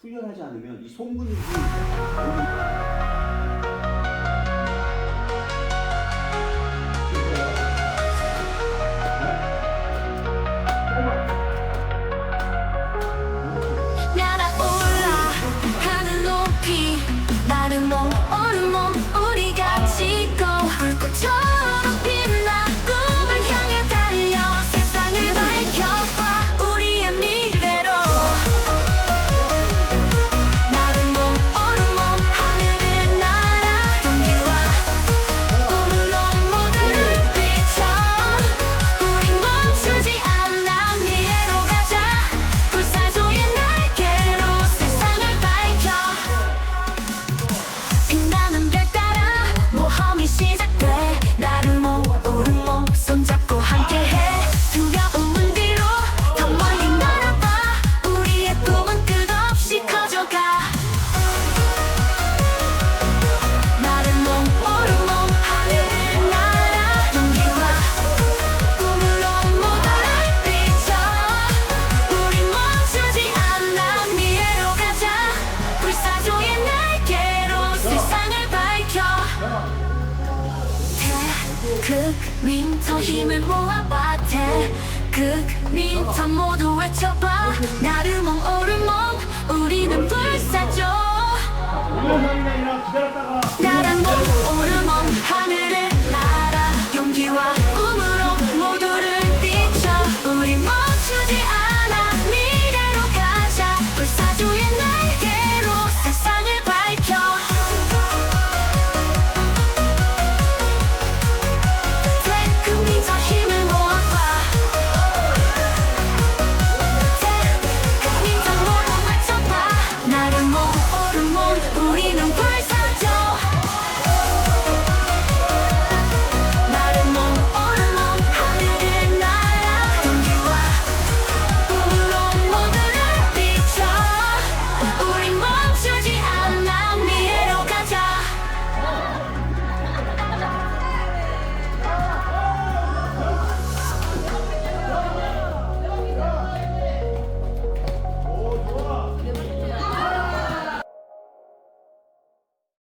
훈련하지 않으면 이 손근육이 날아올라 하늘 높이 나를 멈 극민터 힘을 모아봐. 대극민터 모두 외쳐봐. 나를 멍 오를 멍 우리는 불사조. 기다렸다가